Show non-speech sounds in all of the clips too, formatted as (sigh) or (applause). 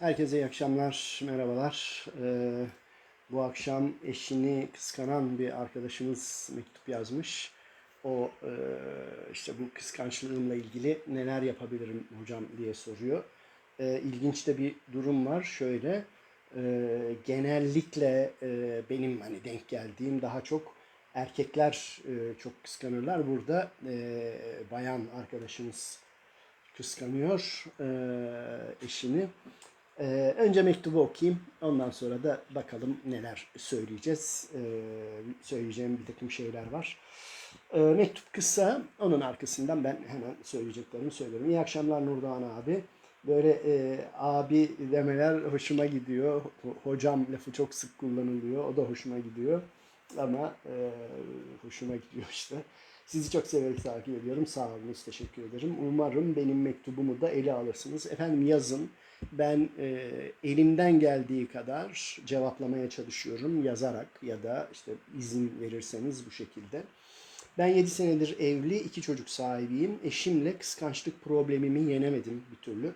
Herkese iyi akşamlar, merhabalar. Ee, bu akşam eşini kıskanan bir arkadaşımız mektup yazmış. O e, işte bu kıskançlığımla ilgili neler yapabilirim hocam diye soruyor. E, ilginç de bir durum var. Şöyle e, genellikle e, benim hani denk geldiğim daha çok erkekler e, çok kıskanırlar. Burada e, bayan arkadaşımız kıskanıyor e, eşini. E, önce mektubu okuyayım. Ondan sonra da bakalım neler söyleyeceğiz. E, söyleyeceğim bir takım şeyler var. E, mektup kısa. Onun arkasından ben hemen söyleyeceklerimi söylerim. İyi akşamlar Nurdoğan abi. Böyle e, abi demeler hoşuma gidiyor. Ho- Hocam lafı çok sık kullanılıyor. O da hoşuma gidiyor. Ama e, hoşuma gidiyor işte. Sizi çok severek takip ediyorum. Sağ olun, teşekkür ederim. Umarım benim mektubumu da ele alırsınız. Efendim yazın. Ben e, elimden geldiği kadar cevaplamaya çalışıyorum yazarak ya da işte izin verirseniz bu şekilde. Ben 7 senedir evli, iki çocuk sahibiyim. Eşimle kıskançlık problemimi yenemedim bir türlü.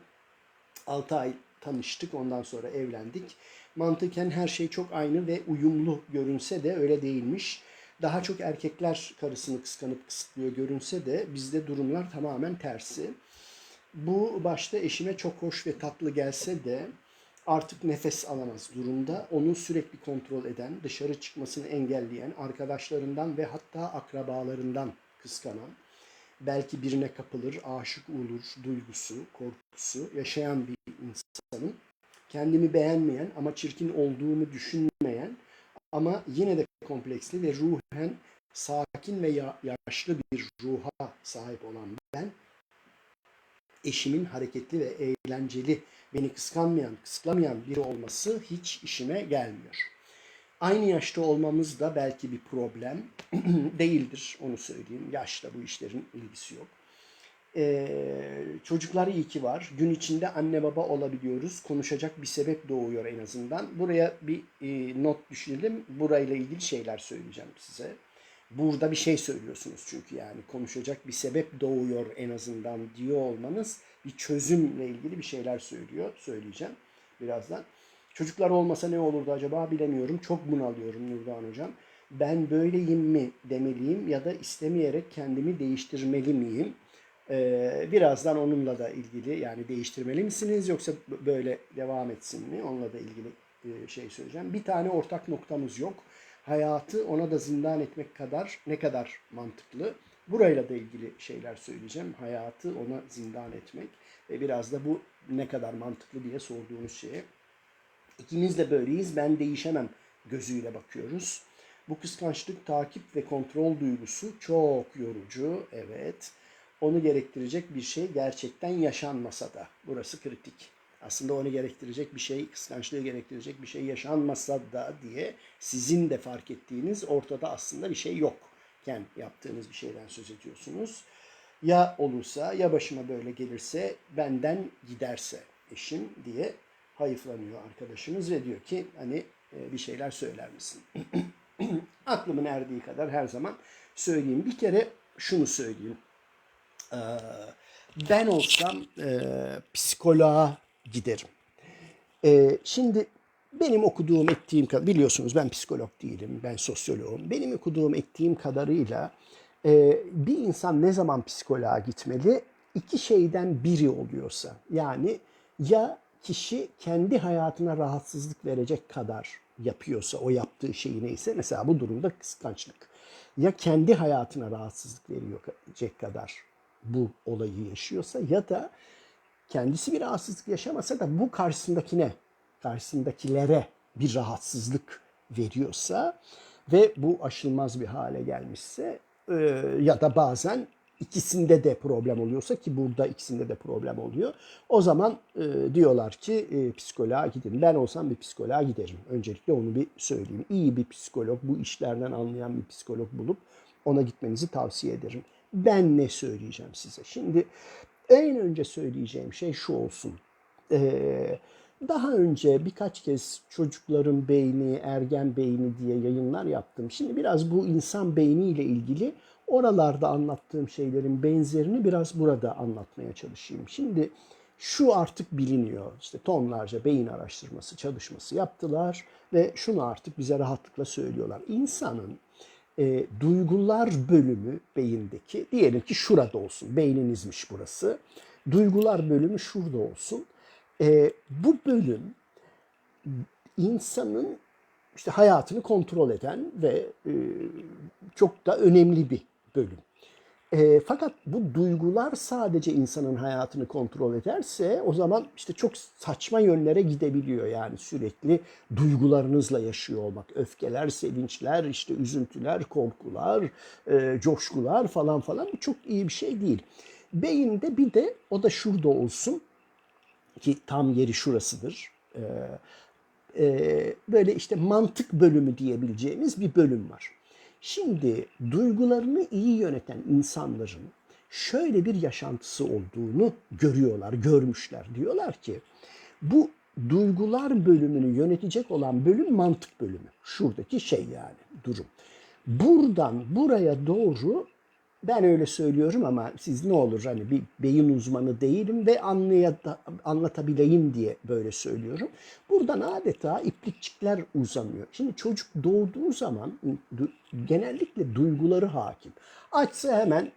6 ay tanıştık ondan sonra evlendik. Mantıken her şey çok aynı ve uyumlu görünse de öyle değilmiş. Daha çok erkekler karısını kıskanıp kısıtlıyor görünse de bizde durumlar tamamen tersi. Bu başta eşime çok hoş ve tatlı gelse de artık nefes alamaz durumda. Onu sürekli kontrol eden, dışarı çıkmasını engelleyen, arkadaşlarından ve hatta akrabalarından kıskanan, belki birine kapılır, aşık olur duygusu, korkusu yaşayan bir insanım. Kendimi beğenmeyen ama çirkin olduğumu düşünmeyen ama yine de kompleksli ve ruhen sakin ve ya- yaşlı bir ruha sahip olan ben eşimin hareketli ve eğlenceli, beni kıskanmayan, kısıtlamayan biri olması hiç işime gelmiyor. Aynı yaşta olmamız da belki bir problem (clears throat) değildir, onu söyleyeyim. Yaşla bu işlerin ilgisi yok. Ee, çocuklar iyi ki var. Gün içinde anne baba olabiliyoruz. Konuşacak bir sebep doğuyor en azından. Buraya bir e, not düşürelim. Burayla ilgili şeyler söyleyeceğim size. Burada bir şey söylüyorsunuz çünkü yani konuşacak bir sebep doğuyor en azından diyor olmanız bir çözümle ilgili bir şeyler söylüyor. Söyleyeceğim birazdan. Çocuklar olmasa ne olurdu acaba bilemiyorum. Çok bunalıyorum Nurdan Hocam. Ben böyleyim mi demeliyim ya da istemeyerek kendimi değiştirmeli miyim? Ee, birazdan onunla da ilgili yani değiştirmeli misiniz yoksa böyle devam etsin mi? Onunla da ilgili e, şey söyleyeceğim. Bir tane ortak noktamız yok. Hayatı ona da zindan etmek kadar ne kadar mantıklı? Burayla da ilgili şeyler söyleyeceğim. Hayatı ona zindan etmek ve biraz da bu ne kadar mantıklı diye sorduğunuz şeye. İkimiz de böyleyiz. Ben değişemem gözüyle bakıyoruz. Bu kıskançlık, takip ve kontrol duygusu çok yorucu. Evet. Onu gerektirecek bir şey gerçekten yaşanmasa da. Burası kritik. Aslında onu gerektirecek bir şey, kıskançlığı gerektirecek bir şey yaşanmasa da diye sizin de fark ettiğiniz ortada aslında bir şey yokken yaptığınız bir şeyden söz ediyorsunuz. Ya olursa ya başıma böyle gelirse benden giderse eşim diye hayıflanıyor arkadaşımız ve diyor ki hani e, bir şeyler söyler misin? (clears throat) Aklımın erdiği kadar her zaman söyleyeyim. Bir kere şunu söyleyeyim. Ee, ben olsam e, psikoloğa giderim. Ee, şimdi benim okuduğum ettiğim kadar biliyorsunuz ben psikolog değilim, ben sosyoloğum. Benim okuduğum ettiğim kadarıyla e, bir insan ne zaman psikoloğa gitmeli? İki şeyden biri oluyorsa yani ya kişi kendi hayatına rahatsızlık verecek kadar yapıyorsa o yaptığı şey neyse mesela bu durumda kıskançlık ya kendi hayatına rahatsızlık verecek kadar bu olayı yaşıyorsa ya da kendisi bir rahatsızlık yaşamasa da bu karşısındakine, karşısındakilere bir rahatsızlık veriyorsa ve bu aşılmaz bir hale gelmişse e, ya da bazen ikisinde de problem oluyorsa ki burada ikisinde de problem oluyor. O zaman e, diyorlar ki e, psikoloğa gidin. Ben olsam bir psikoloğa giderim. Öncelikle onu bir söyleyeyim. İyi bir psikolog, bu işlerden anlayan bir psikolog bulup ona gitmenizi tavsiye ederim. Ben ne söyleyeceğim size? Şimdi en önce söyleyeceğim şey şu olsun. Ee, daha önce birkaç kez çocukların beyni, ergen beyni diye yayınlar yaptım. Şimdi biraz bu insan beyniyle ilgili oralarda anlattığım şeylerin benzerini biraz burada anlatmaya çalışayım. Şimdi Şu artık biliniyor. İşte tonlarca beyin araştırması çalışması yaptılar ve şunu artık bize rahatlıkla söylüyorlar. İnsanın e, duygular bölümü beyindeki, diyelim ki şurada olsun, beyninizmiş burası. Duygular bölümü şurada olsun. E, bu bölüm insanın işte hayatını kontrol eden ve e, çok da önemli bir bölüm. E, fakat bu duygular sadece insanın hayatını kontrol ederse o zaman işte çok saçma yönlere gidebiliyor. Yani sürekli duygularınızla yaşıyor olmak. Öfkeler, sevinçler, işte üzüntüler, korkular, e, coşkular falan falan bu çok iyi bir şey değil. Beyinde bir de o da şurada olsun ki tam yeri şurasıdır. E, e, böyle işte mantık bölümü diyebileceğimiz bir bölüm var. Şimdi duygularını iyi yöneten insanların şöyle bir yaşantısı olduğunu görüyorlar, görmüşler. Diyorlar ki bu duygular bölümünü yönetecek olan bölüm mantık bölümü. Şuradaki şey yani durum. Buradan buraya doğru ben öyle söylüyorum ama siz ne olur hani bir beyin uzmanı değilim ve anlayata, anlatabileyim diye böyle söylüyorum. Buradan adeta iplikçikler uzanıyor. Şimdi çocuk doğduğu zaman genellikle duyguları hakim. Açsa hemen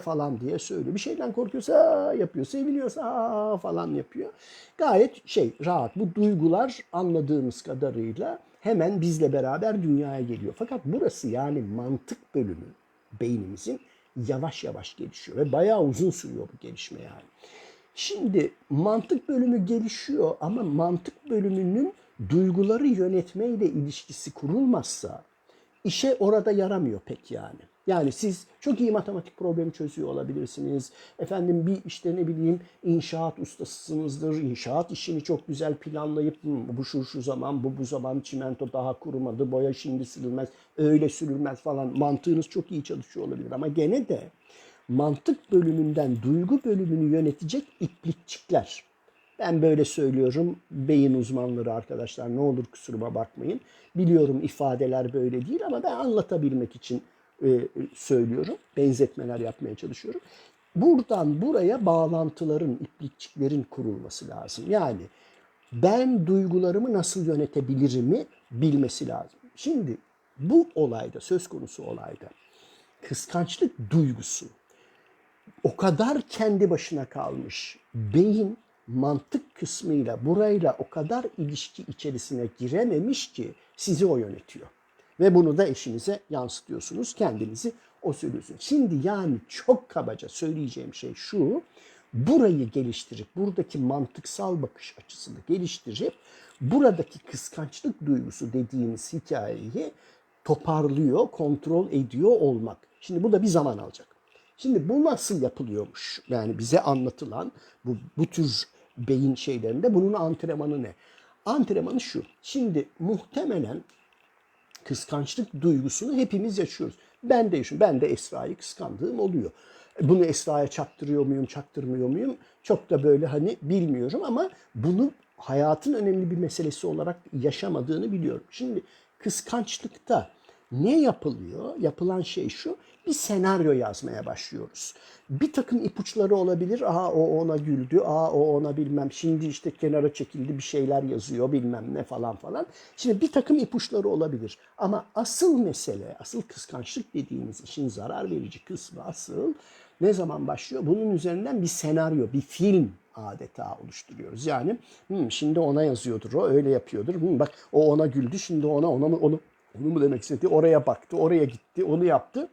falan diye söylüyor. Bir şeyden korkuyorsa yapıyor. Seviliyorsa falan yapıyor. Gayet şey rahat. Bu duygular anladığımız kadarıyla hemen bizle beraber dünyaya geliyor. Fakat burası yani mantık bölümü beynimizin yavaş yavaş gelişiyor ve bayağı uzun sürüyor bu gelişme yani. Şimdi mantık bölümü gelişiyor ama mantık bölümünün duyguları yönetmeyle ilişkisi kurulmazsa işe orada yaramıyor pek yani. Yani siz çok iyi matematik problemi çözüyor olabilirsiniz. Efendim bir işte ne bileyim inşaat ustasısınızdır. İnşaat işini çok güzel planlayıp bu şu şu zaman bu bu zaman çimento daha kurumadı. Boya şimdi sürülmez. Öyle sürülmez falan. Mantığınız çok iyi çalışıyor olabilir ama gene de mantık bölümünden duygu bölümünü yönetecek iplikçikler. Ben böyle söylüyorum. Beyin uzmanları arkadaşlar ne olur kusuruma bakmayın. Biliyorum ifadeler böyle değil ama ben anlatabilmek için e, söylüyorum. Benzetmeler yapmaya çalışıyorum. Buradan buraya bağlantıların, iplikçiklerin kurulması lazım. Yani ben duygularımı nasıl yönetebilirimi bilmesi lazım. Şimdi bu olayda, söz konusu olayda kıskançlık duygusu o kadar kendi başına kalmış. Beyin mantık kısmıyla burayla o kadar ilişki içerisine girememiş ki sizi o yönetiyor. Ve bunu da eşinize yansıtıyorsunuz. Kendinizi o söylüyorsunuz. Şimdi yani çok kabaca söyleyeceğim şey şu. Burayı geliştirip, buradaki mantıksal bakış açısını geliştirip, buradaki kıskançlık duygusu dediğimiz hikayeyi toparlıyor, kontrol ediyor olmak. Şimdi bu da bir zaman alacak. Şimdi bu nasıl yapılıyormuş? Yani bize anlatılan bu, bu tür beyin şeylerinde bunun antrenmanı ne? Antrenmanı şu. Şimdi muhtemelen kıskançlık duygusunu hepimiz yaşıyoruz. Ben de yaşıyorum. Ben de Esra'yı kıskandığım oluyor. Bunu Esra'ya çaktırıyor muyum, çaktırmıyor muyum? Çok da böyle hani bilmiyorum ama bunu hayatın önemli bir meselesi olarak yaşamadığını biliyorum. Şimdi kıskançlıkta ne yapılıyor? Yapılan şey şu bir senaryo yazmaya başlıyoruz. Bir takım ipuçları olabilir. Aha o ona güldü. Aa o ona bilmem. Şimdi işte kenara çekildi bir şeyler yazıyor bilmem ne falan falan. Şimdi bir takım ipuçları olabilir. Ama asıl mesele, asıl kıskançlık dediğimiz işin zarar verici kısmı asıl ne zaman başlıyor? Bunun üzerinden bir senaryo, bir film adeta oluşturuyoruz. Yani hmm, şimdi ona yazıyordur o, öyle yapıyordur. Hmm, bak o ona güldü, şimdi ona ona mı onu onu mu demek istedi? Oraya baktı, oraya gitti, onu yaptı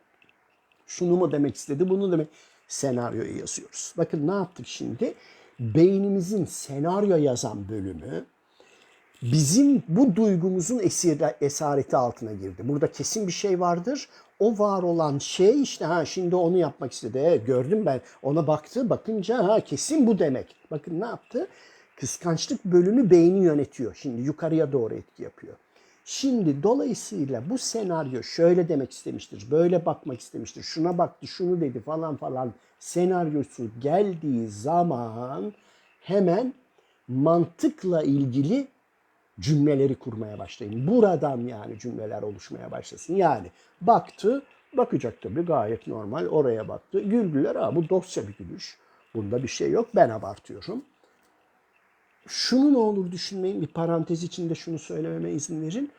şunu mu demek istedi, bunu demek senaryoyu yazıyoruz. Bakın ne yaptık şimdi? Beynimizin senaryo yazan bölümü bizim bu duygumuzun esareti altına girdi. Burada kesin bir şey vardır. O var olan şey işte ha şimdi onu yapmak istedi. E, gördüm ben ona baktı bakınca ha kesin bu demek. Bakın ne yaptı? Kıskançlık bölümü beyni yönetiyor. Şimdi yukarıya doğru etki yapıyor. Şimdi dolayısıyla bu senaryo şöyle demek istemiştir, böyle bakmak istemiştir, şuna baktı, şunu dedi falan falan senaryosu geldiği zaman hemen mantıkla ilgili cümleleri kurmaya başlayın. Buradan yani cümleler oluşmaya başlasın. Yani baktı, bakacak tabii gayet normal oraya baktı. Güldüler ha bu dosya bir gülüş. Bunda bir şey yok. Ben abartıyorum. Şunu ne olur düşünmeyin. Bir parantez içinde şunu söylememe izin verin.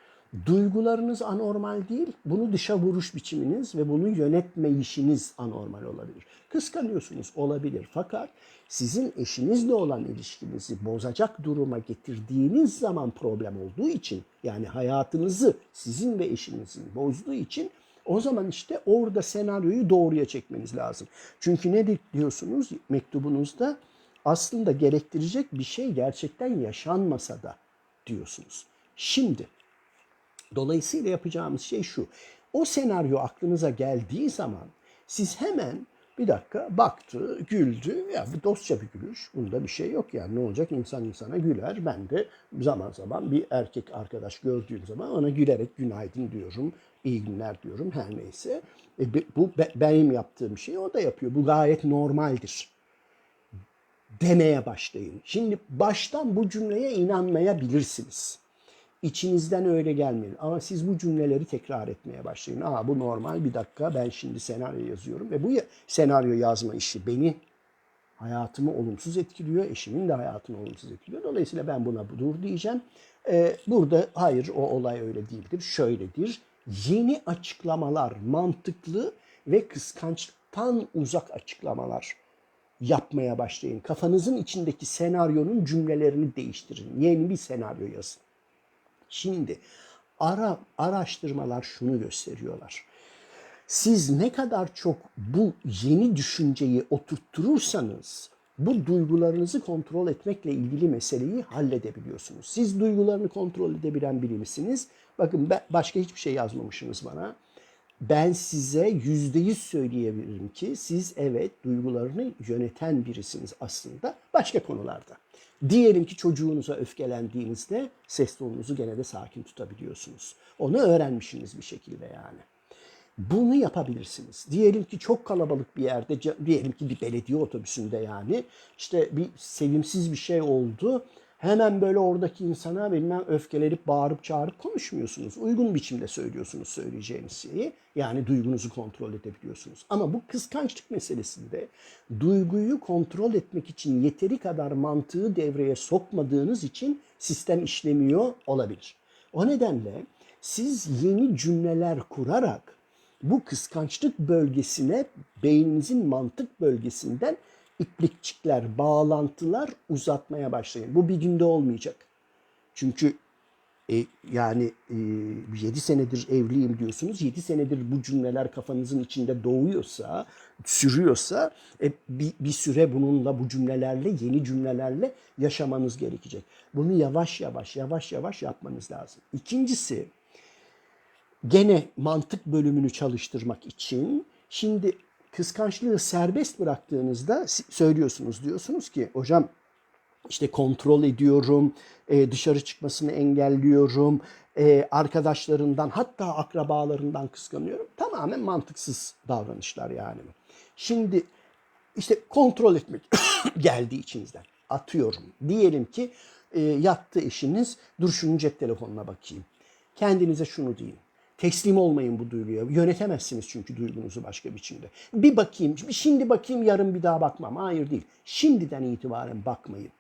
Duygularınız anormal değil. Bunu dışa vuruş biçiminiz ve bunu yönetmeyişiniz anormal olabilir. Kıskanıyorsunuz olabilir. Fakat sizin eşinizle olan ilişkinizi bozacak duruma getirdiğiniz zaman problem olduğu için yani hayatınızı sizin ve eşinizin bozduğu için o zaman işte orada senaryoyu doğruya çekmeniz lazım. Çünkü ne diyorsunuz mektubunuzda? Aslında gerektirecek bir şey gerçekten yaşanmasa da diyorsunuz. Şimdi dolayısıyla yapacağımız şey şu. O senaryo aklınıza geldiği zaman siz hemen bir dakika baktı, güldü. Ya bu dostça bir gülüş. Bunda bir şey yok yani. Ne olacak? İnsan insana güler. Ben de zaman zaman bir erkek arkadaş gördüğüm zaman ona gülerek günaydın diyorum. iyi günler diyorum her neyse. E, bu be- benim yaptığım şey o da yapıyor. Bu gayet normaldir demeye başlayın. Şimdi baştan bu cümleye inanmayabilirsiniz. İçinizden öyle gelmeyin. Ama siz bu cümleleri tekrar etmeye başlayın. Aa bu normal bir dakika ben şimdi senaryo yazıyorum. Ve bu senaryo yazma işi beni hayatımı olumsuz etkiliyor. Eşimin de hayatını olumsuz etkiliyor. Dolayısıyla ben buna dur diyeceğim. Ee, burada hayır o olay öyle değildir. Şöyledir. Yeni açıklamalar, mantıklı ve kıskançlıktan uzak açıklamalar yapmaya başlayın. Kafanızın içindeki senaryonun cümlelerini değiştirin. Yeni bir senaryo yazın. Şimdi ara araştırmalar şunu gösteriyorlar. Siz ne kadar çok bu yeni düşünceyi oturtturursanız bu duygularınızı kontrol etmekle ilgili meseleyi halledebiliyorsunuz. Siz duygularını kontrol edebilen biri misiniz? Bakın ben, başka hiçbir şey yazmamışsınız bana. Ben size yüzde yüz söyleyebilirim ki siz evet duygularını yöneten birisiniz aslında başka konularda. Diyelim ki çocuğunuza öfkelendiğinizde ses tonunuzu gene de sakin tutabiliyorsunuz. Onu öğrenmişsiniz bir şekilde yani. Bunu yapabilirsiniz. Diyelim ki çok kalabalık bir yerde, diyelim ki bir belediye otobüsünde yani işte bir sevimsiz bir şey oldu. Hemen böyle oradaki insana bilmem öfkelenip bağırıp çağırıp konuşmuyorsunuz. Uygun biçimde söylüyorsunuz söyleyeceğiniz şeyi. Yani duygunuzu kontrol edebiliyorsunuz. Ama bu kıskançlık meselesinde duyguyu kontrol etmek için yeteri kadar mantığı devreye sokmadığınız için sistem işlemiyor olabilir. O nedenle siz yeni cümleler kurarak bu kıskançlık bölgesine beyninizin mantık bölgesinden iplikçikler, bağlantılar uzatmaya başlayın. Bu bir günde olmayacak. Çünkü e, yani e, 7 senedir evliyim diyorsunuz. 7 senedir bu cümleler kafanızın içinde doğuyorsa, sürüyorsa e, bir, bir süre bununla bu cümlelerle, yeni cümlelerle yaşamanız gerekecek. Bunu yavaş yavaş, yavaş yavaş yapmanız lazım. İkincisi, gene mantık bölümünü çalıştırmak için şimdi kıskançlığı serbest bıraktığınızda söylüyorsunuz diyorsunuz ki hocam işte kontrol ediyorum, e, dışarı çıkmasını engelliyorum, e, arkadaşlarından hatta akrabalarından kıskanıyorum. Tamamen mantıksız davranışlar yani. Şimdi işte kontrol etmek (coughs) geldi içinizden. Atıyorum. Diyelim ki e, yattı eşiniz. Dur şunun cep telefonuna bakayım. Kendinize şunu deyin. Teslim olmayın bu duyguya. Yönetemezsiniz çünkü duygunuzu başka biçimde. Bir bakayım, şimdi bakayım yarın bir daha bakmam. Hayır değil. Şimdiden itibaren bakmayın.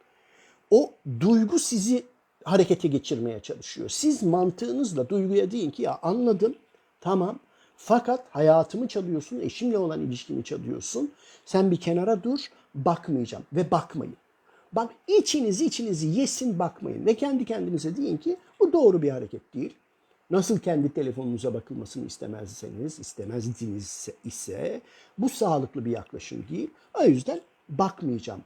O duygu sizi harekete geçirmeye çalışıyor. Siz mantığınızla duyguya deyin ki ya anladım, tamam. Fakat hayatımı çalıyorsun, eşimle olan ilişkimi çalıyorsun. Sen bir kenara dur, bakmayacağım ve bakmayın. Bak içinizi içinizi yesin bakmayın ve kendi kendinize deyin ki bu doğru bir hareket değil. Nasıl kendi telefonunuza bakılmasını istemezseniz, istemezdiniz ise bu sağlıklı bir yaklaşım değil. O yüzden bakmayacağım.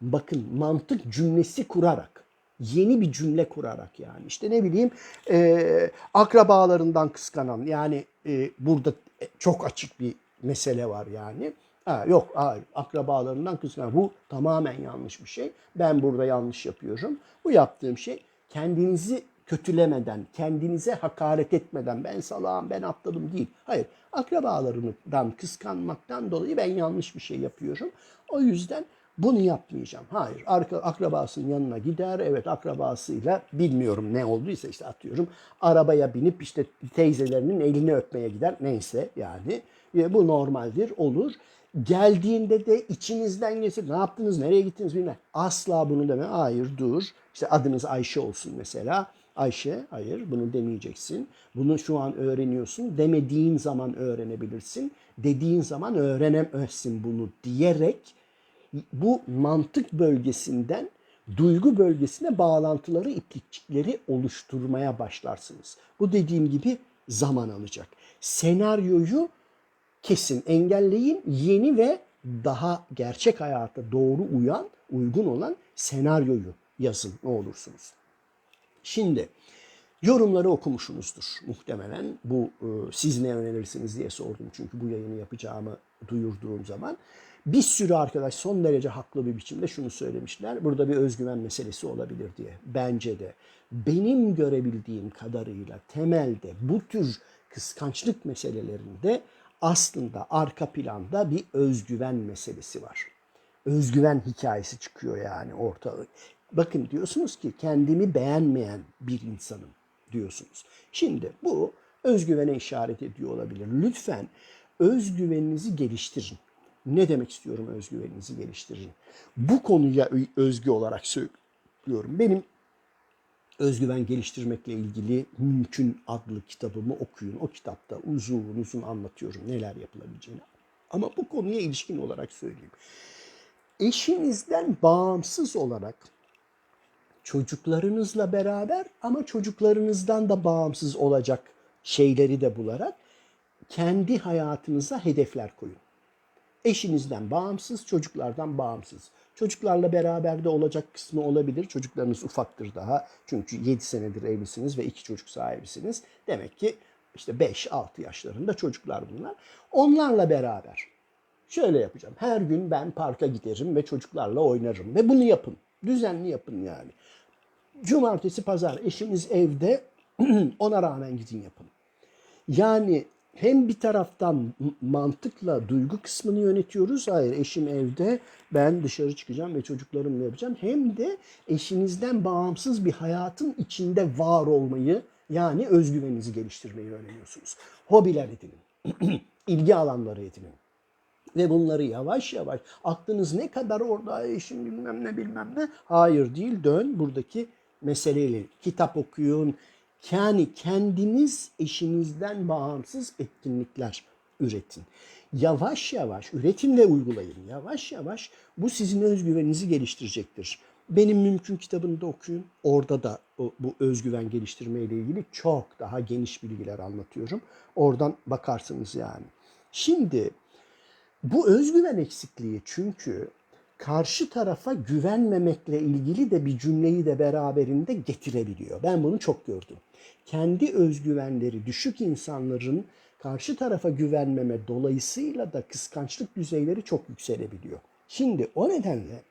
Bakın mantık cümlesi kurarak, yeni bir cümle kurarak yani. işte ne bileyim e, akrabalarından kıskanan yani e, burada çok açık bir mesele var yani. Ha, yok hayır akrabalarından kıskanan bu tamamen yanlış bir şey. Ben burada yanlış yapıyorum. Bu yaptığım şey kendinizi kötülemeden, kendinize hakaret etmeden ben salağım, ben atladım değil. Hayır, akrabalarımdan kıskanmaktan dolayı ben yanlış bir şey yapıyorum. O yüzden bunu yapmayacağım. Hayır, arka, akrabasının yanına gider. Evet, akrabasıyla bilmiyorum ne olduysa işte atıyorum. Arabaya binip işte teyzelerinin elini öpmeye gider. Neyse yani. E, Bu normaldir, olur. Geldiğinde de içinizden geçir. Ne yaptınız, nereye gittiniz bilmem. Asla bunu deme. Hayır dur. İşte adınız Ayşe olsun mesela. Ayşe, hayır bunu demeyeceksin. Bunu şu an öğreniyorsun. Demediğin zaman öğrenebilirsin. Dediğin zaman öğrenemezsin bunu diyerek bu mantık bölgesinden duygu bölgesine bağlantıları, iplikçikleri oluşturmaya başlarsınız. Bu dediğim gibi zaman alacak. Senaryoyu kesin engelleyin. Yeni ve daha gerçek hayata doğru uyan, uygun olan senaryoyu yazın ne olursunuz. Şimdi yorumları okumuşsunuzdur muhtemelen. Bu e, siz ne önerirsiniz diye sordum çünkü bu yayını yapacağımı duyurduğum zaman. Bir sürü arkadaş son derece haklı bir biçimde şunu söylemişler. Burada bir özgüven meselesi olabilir diye. Bence de benim görebildiğim kadarıyla temelde bu tür kıskançlık meselelerinde aslında arka planda bir özgüven meselesi var. Özgüven hikayesi çıkıyor yani ortaya. Bakın diyorsunuz ki kendimi beğenmeyen bir insanım diyorsunuz. Şimdi bu özgüvene işaret ediyor olabilir. Lütfen özgüveninizi geliştirin. Ne demek istiyorum özgüveninizi geliştirin? Bu konuya özgü olarak söylüyorum. Benim özgüven geliştirmekle ilgili Mümkün adlı kitabımı okuyun. O kitapta uzun uzun anlatıyorum neler yapılabileceğini. Ama bu konuya ilişkin olarak söyleyeyim. Eşinizden bağımsız olarak çocuklarınızla beraber ama çocuklarınızdan da bağımsız olacak şeyleri de bularak kendi hayatınıza hedefler koyun. Eşinizden bağımsız, çocuklardan bağımsız. Çocuklarla beraber de olacak kısmı olabilir. Çocuklarınız ufaktır daha. Çünkü 7 senedir evlisiniz ve iki çocuk sahibisiniz. Demek ki işte 5-6 yaşlarında çocuklar bunlar. Onlarla beraber şöyle yapacağım. Her gün ben parka giderim ve çocuklarla oynarım. Ve bunu yapın. Düzenli yapın yani. Cumartesi, pazar eşiniz evde (clears throat) ona rağmen gidin yapın. Yani hem bir taraftan mantıkla duygu kısmını yönetiyoruz. Hayır eşim evde ben dışarı çıkacağım ve çocuklarımla yapacağım. Hem de eşinizden bağımsız bir hayatın içinde var olmayı yani özgüveninizi geliştirmeyi öğreniyorsunuz. Hobiler edinin. (clears throat) ilgi alanları edinin. Ve bunları yavaş yavaş aklınız ne kadar orada eşim bilmem ne bilmem ne. Hayır değil dön buradaki meseleyle kitap okuyun, yani kendiniz eşinizden bağımsız etkinlikler üretin. Yavaş yavaş üretimle uygulayın. Yavaş yavaş bu sizin özgüveninizi geliştirecektir. Benim mümkün kitabını da okuyun. Orada da bu özgüven geliştirme ile ilgili çok daha geniş bilgiler anlatıyorum. Oradan bakarsınız yani. Şimdi bu özgüven eksikliği çünkü karşı tarafa güvenmemekle ilgili de bir cümleyi de beraberinde getirebiliyor. Ben bunu çok gördüm. Kendi özgüvenleri düşük insanların karşı tarafa güvenmeme dolayısıyla da kıskançlık düzeyleri çok yükselebiliyor. Şimdi o nedenle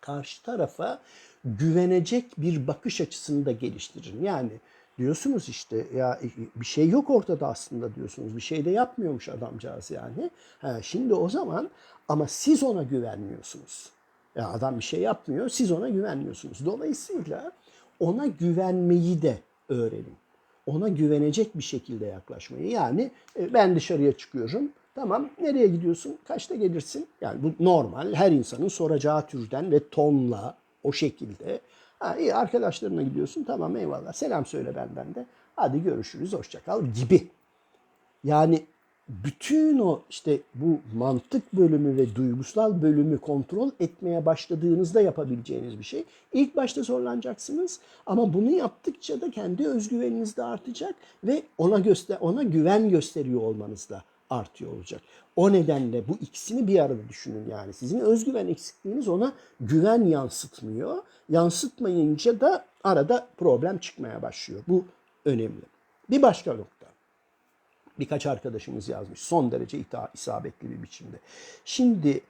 karşı tarafa güvenecek bir bakış açısını da geliştirin. Yani diyorsunuz işte ya bir şey yok ortada aslında diyorsunuz. Bir şey de yapmıyormuş adamcağız yani. Ha, şimdi o zaman ama siz ona güvenmiyorsunuz. Ya adam bir şey yapmıyor, siz ona güvenmiyorsunuz. Dolayısıyla ona güvenmeyi de öğrenin. Ona güvenecek bir şekilde yaklaşmayı. Yani e, ben dışarıya çıkıyorum. Tamam nereye gidiyorsun? Kaçta gelirsin? Yani bu normal her insanın soracağı türden ve tonla o şekilde. Ha, iyi arkadaşlarına gidiyorsun. Tamam eyvallah. Selam söyle benden de. Hadi görüşürüz. Hoşçakal gibi. Yani bütün o işte bu mantık bölümü ve duygusal bölümü kontrol etmeye başladığınızda yapabileceğiniz bir şey. İlk başta zorlanacaksınız ama bunu yaptıkça da kendi özgüveniniz de artacak ve ona göster ona güven gösteriyor olmanız da artıyor olacak. O nedenle bu ikisini bir arada düşünün yani. Sizin özgüven eksikliğiniz ona güven yansıtmıyor. Yansıtmayınca da arada problem çıkmaya başlıyor. Bu önemli. Bir başka nokta birkaç arkadaşımız yazmış. Son derece isabetli bir biçimde. Şimdi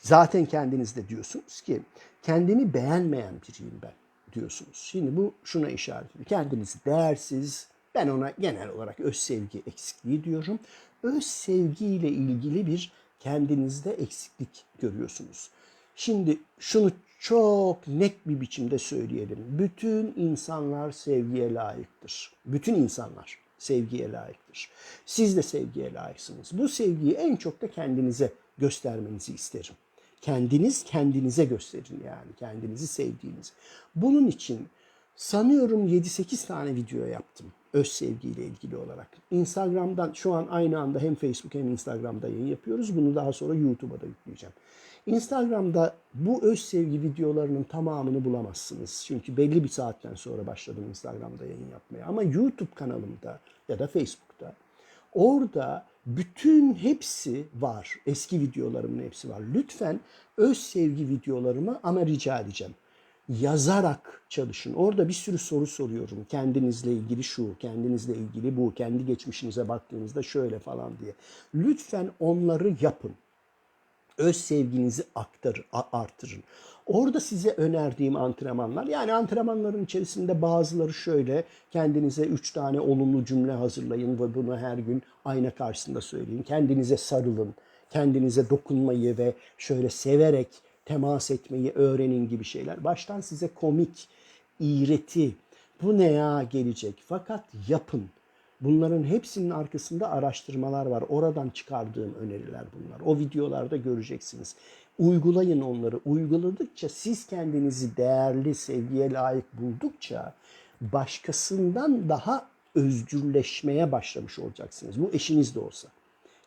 zaten kendiniz de diyorsunuz ki kendimi beğenmeyen biriyim ben diyorsunuz. Şimdi bu şuna işaret ediyor. Kendinizi değersiz, ben ona genel olarak öz sevgi eksikliği diyorum. Öz sevgiyle ilgili bir kendinizde eksiklik görüyorsunuz. Şimdi şunu çok net bir biçimde söyleyelim. Bütün insanlar sevgiye layıktır. Bütün insanlar sevgiye layıktır. Siz de sevgiye layıksınız. Bu sevgiyi en çok da kendinize göstermenizi isterim. Kendiniz kendinize gösterin yani kendinizi sevdiğinizi. Bunun için sanıyorum 7-8 tane video yaptım öz sevgiyle ilgili olarak. Instagram'dan şu an aynı anda hem Facebook hem Instagram'da yayın yapıyoruz. Bunu daha sonra YouTube'a da yükleyeceğim. Instagram'da bu öz sevgi videolarının tamamını bulamazsınız. Çünkü belli bir saatten sonra başladım Instagram'da yayın yapmaya. Ama YouTube kanalımda ya da Facebook'ta orada bütün hepsi var. Eski videolarımın hepsi var. Lütfen öz sevgi videolarımı ama rica edeceğim yazarak çalışın. Orada bir sürü soru soruyorum. Kendinizle ilgili şu, kendinizle ilgili bu, kendi geçmişinize baktığınızda şöyle falan diye. Lütfen onları yapın. Öz sevginizi aktarın, artırın. Orada size önerdiğim antrenmanlar, yani antrenmanların içerisinde bazıları şöyle, kendinize üç tane olumlu cümle hazırlayın ve bunu her gün ayna karşısında söyleyin. Kendinize sarılın, kendinize dokunmayı ve şöyle severek temas etmeyi öğrenin gibi şeyler. Baştan size komik, iğreti, bu ne ya gelecek. Fakat yapın. Bunların hepsinin arkasında araştırmalar var. Oradan çıkardığım öneriler bunlar. O videolarda göreceksiniz. Uygulayın onları. Uyguladıkça siz kendinizi değerli, sevgiye layık buldukça başkasından daha özgürleşmeye başlamış olacaksınız. Bu eşiniz de olsa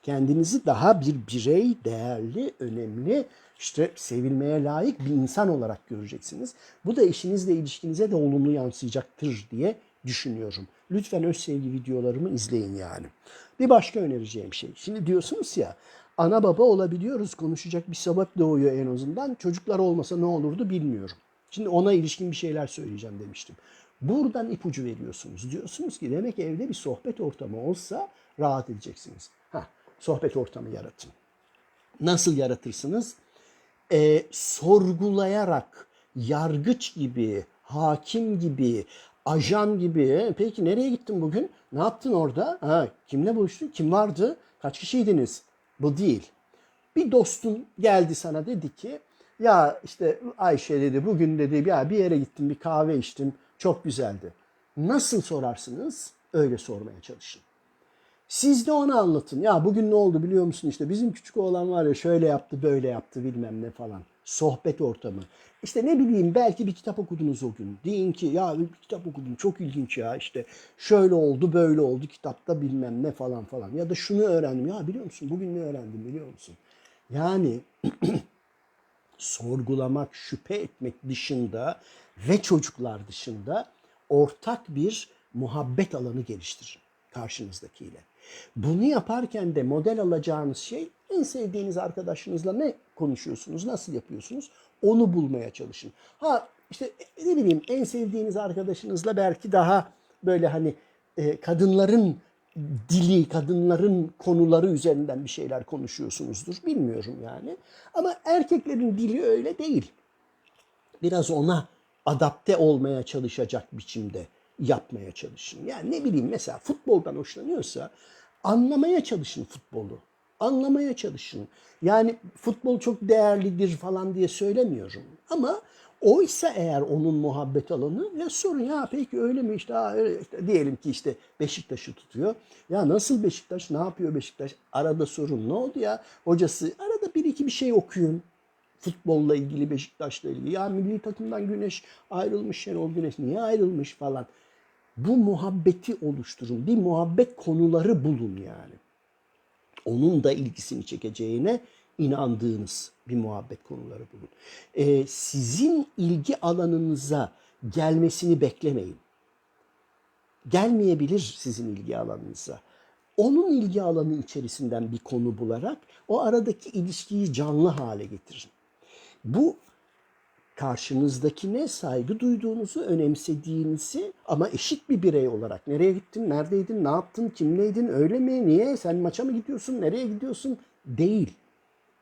kendinizi daha bir birey, değerli, önemli, işte sevilmeye layık bir insan olarak göreceksiniz. Bu da eşinizle ilişkinize de olumlu yansıyacaktır diye düşünüyorum. Lütfen öz sevgi videolarımı izleyin yani. Bir başka önereceğim şey. Şimdi diyorsunuz ya ana baba olabiliyoruz konuşacak bir sebep doğuyor en azından. Çocuklar olmasa ne olurdu bilmiyorum. Şimdi ona ilişkin bir şeyler söyleyeceğim demiştim. Buradan ipucu veriyorsunuz. Diyorsunuz ki demek evde bir sohbet ortamı olsa rahat edeceksiniz. Sohbet ortamı yaratın. Nasıl yaratırsınız? Ee, sorgulayarak, yargıç gibi, hakim gibi, ajan gibi. "E, Peki nereye gittin bugün? Ne yaptın orada? Ha, kimle buluştun? Kim vardı? Kaç kişiydiniz? Bu değil. Bir dostun geldi sana dedi ki ya işte Ayşe dedi bugün dedi ya bir yere gittim bir kahve içtim çok güzeldi. Nasıl sorarsınız? Öyle sormaya çalışın. Siz de ona anlatın. Ya bugün ne oldu biliyor musun işte bizim küçük oğlan var ya şöyle yaptı böyle yaptı bilmem ne falan. Sohbet ortamı. İşte ne bileyim belki bir kitap okudunuz o gün. Deyin ki ya bir kitap okudum çok ilginç ya işte şöyle oldu böyle oldu kitapta bilmem ne falan falan. Ya da şunu öğrendim ya biliyor musun bugün ne öğrendim biliyor musun? Yani (clears throat) sorgulamak, şüphe etmek dışında ve çocuklar dışında ortak bir muhabbet alanı geliştirin karşınızdakiyle. Bunu yaparken de model alacağınız şey en sevdiğiniz arkadaşınızla ne konuşuyorsunuz, nasıl yapıyorsunuz onu bulmaya çalışın. Ha işte ne bileyim en sevdiğiniz arkadaşınızla belki daha böyle hani e, kadınların dili, kadınların konuları üzerinden bir şeyler konuşuyorsunuzdur. Bilmiyorum yani. Ama erkeklerin dili öyle değil. Biraz ona adapte olmaya çalışacak biçimde yapmaya çalışın. Yani ne bileyim mesela futboldan hoşlanıyorsa anlamaya çalışın futbolu. Anlamaya çalışın. Yani futbol çok değerlidir falan diye söylemiyorum. Ama oysa eğer onun muhabbet alanı ya sorun ya peki öyle mi işte, ha, öyle işte diyelim ki işte Beşiktaş'ı tutuyor. Ya nasıl Beşiktaş ne yapıyor Beşiktaş arada sorun ne oldu ya hocası arada bir iki bir şey okuyun futbolla ilgili Beşiktaş'la ilgili ya milli takımdan Güneş ayrılmış Şenol Güneş niye ayrılmış falan. Bu muhabbeti oluşturun bir muhabbet konuları bulun yani onun da ilgisini çekeceğine inandığınız bir muhabbet konuları bulun. Ee, sizin ilgi alanınıza gelmesini beklemeyin. Gelmeyebilir sizin ilgi alanınıza. Onun ilgi alanı içerisinden bir konu bularak o aradaki ilişkiyi canlı hale getirin. Bu karşınızdakine saygı duyduğunuzu, önemsediğinizi ama eşit bir birey olarak nereye gittin, neredeydin, ne yaptın, kimleydin, öyle mi, niye, sen maça mı gidiyorsun, nereye gidiyorsun değil.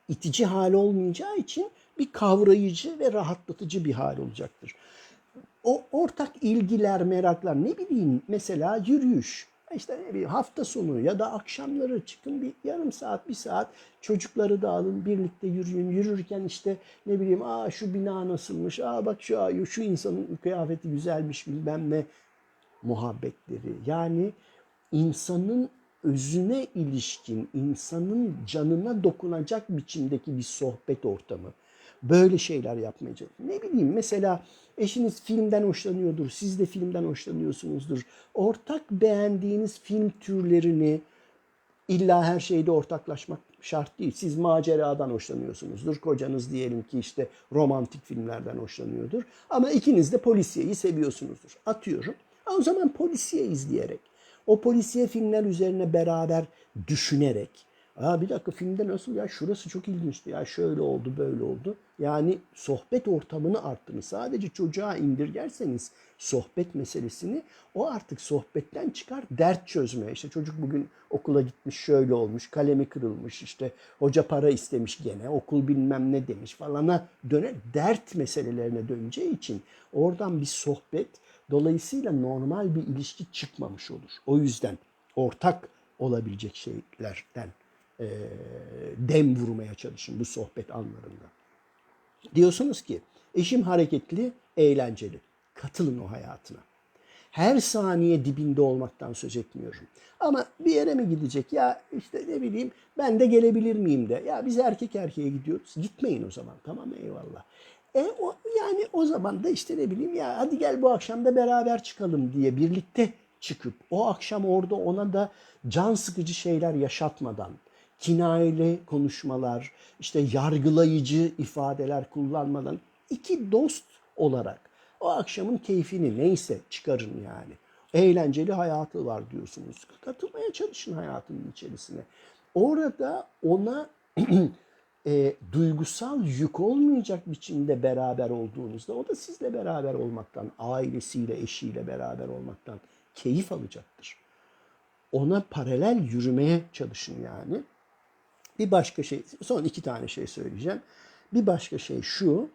İtici hali olmayacağı için bir kavrayıcı ve rahatlatıcı bir hal olacaktır. O ortak ilgiler, meraklar ne bileyim mesela yürüyüş. İşte ne bileyim hafta sonu ya da akşamları çıkın bir yarım saat, bir saat çocukları da alın birlikte yürüyün. Yürürken işte ne bileyim aa şu bina nasılmış, aa bak şu, şu insanın kıyafeti güzelmiş bilmem ne muhabbetleri. Yani insanın özüne ilişkin insanın canına dokunacak biçimdeki bir sohbet ortamı. Böyle şeyler yapmaya çalışın. Ne bileyim mesela eşiniz filmden hoşlanıyordur, siz de filmden hoşlanıyorsunuzdur. Ortak beğendiğiniz film türlerini İlla her şeyde ortaklaşmak şart değil. Siz maceradan hoşlanıyorsunuzdur. Kocanız diyelim ki işte romantik filmlerden hoşlanıyordur. Ama ikiniz de polisiyeyi seviyorsunuzdur. Atıyorum. O zaman polisiye izleyerek, o polisiye filmler üzerine beraber düşünerek, Aa bir dakika filmde nasıl ya şurası çok ilginçti ya şöyle oldu böyle oldu. Yani sohbet ortamını arttırın. Sadece çocuğa indirgerseniz sohbet meselesini o artık sohbetten çıkar dert çözmeye. İşte çocuk bugün okula gitmiş şöyle olmuş kalemi kırılmış işte hoca para istemiş gene okul bilmem ne demiş falana döner dert meselelerine döneceği için oradan bir sohbet dolayısıyla normal bir ilişki çıkmamış olur. O yüzden ortak olabilecek şeylerden e, dem vurmaya çalışın bu sohbet anlarında. Diyorsunuz ki eşim hareketli, eğlenceli. Katılın o hayatına. Her saniye dibinde olmaktan söz etmiyorum. Ama bir yere mi gidecek? Ya işte ne bileyim ben de gelebilir miyim de. Ya biz erkek erkeğe gidiyoruz. Gitmeyin o zaman. Tamam eyvallah. E o, yani o zaman da işte ne bileyim ya hadi gel bu akşam da beraber çıkalım diye birlikte çıkıp o akşam orada ona da can sıkıcı şeyler yaşatmadan kinayeli konuşmalar, işte yargılayıcı ifadeler kullanmadan iki dost olarak o akşamın keyfini neyse çıkarın yani. Eğlenceli hayatı var diyorsunuz. Katılmaya çalışın hayatının içerisine. Orada ona (clears throat) e, duygusal yük olmayacak biçimde beraber olduğunuzda o da sizle beraber olmaktan, ailesiyle, eşiyle beraber olmaktan keyif alacaktır. Ona paralel yürümeye çalışın yani. Bir başka şey, son iki tane şey söyleyeceğim. Bir başka şey şu,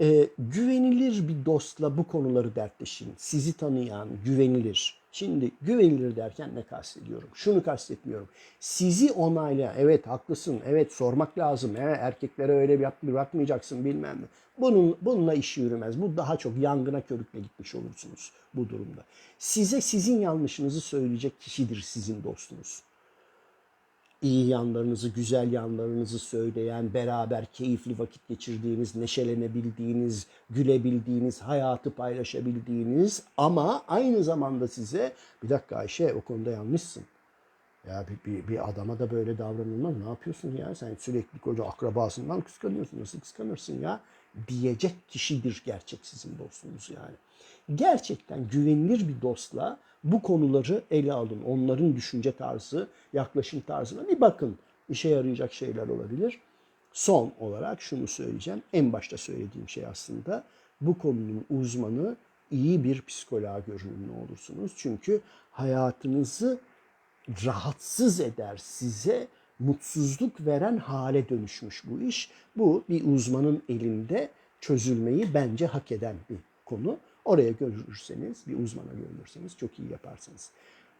e, güvenilir bir dostla bu konuları dertleşin. Sizi tanıyan, güvenilir. Şimdi güvenilir derken ne kastediyorum? Şunu kastetmiyorum. Sizi onaylayan, evet haklısın, evet sormak lazım, evet erkeklere öyle yap- bırakmayacaksın bilmem ne. Bunun, bununla iş yürümez. Bu daha çok yangına körükle gitmiş olursunuz bu durumda. Size sizin yanlışınızı söyleyecek kişidir sizin dostunuz iyi yanlarınızı, güzel yanlarınızı söyleyen, beraber keyifli vakit geçirdiğiniz, neşelenebildiğiniz, gülebildiğiniz, hayatı paylaşabildiğiniz ama aynı zamanda size bir dakika Ayşe o konuda yanlışsın. Ya bir, bir, bir adama da böyle davranılmaz. Ne yapıyorsun ya? Sen sürekli koca akrabasından kıskanıyorsun. Nasıl kıskanırsın ya? Diyecek kişidir gerçek sizin dostunuz yani. Gerçekten güvenilir bir dostla bu konuları ele alın. Onların düşünce tarzı, yaklaşım tarzına bir bakın. İşe yarayacak şeyler olabilir. Son olarak şunu söyleyeceğim. En başta söylediğim şey aslında bu konunun uzmanı iyi bir psikoloğa görünümlü olursunuz. Çünkü hayatınızı rahatsız eder size mutsuzluk veren hale dönüşmüş bu iş. Bu bir uzmanın elinde çözülmeyi bence hak eden bir konu. Oraya görürseniz, bir uzmana görürseniz çok iyi yaparsınız.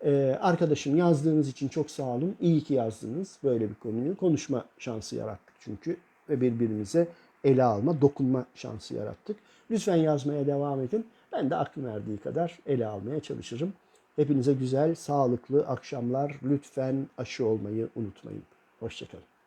Ee, arkadaşım yazdığınız için çok sağ olun. İyi ki yazdınız böyle bir konuyu. Konuşma şansı yarattık çünkü ve birbirimize ele alma, dokunma şansı yarattık. Lütfen yazmaya devam edin. Ben de aklım erdiği kadar ele almaya çalışırım. Hepinize güzel, sağlıklı akşamlar. Lütfen aşı olmayı unutmayın. Hoşçakalın.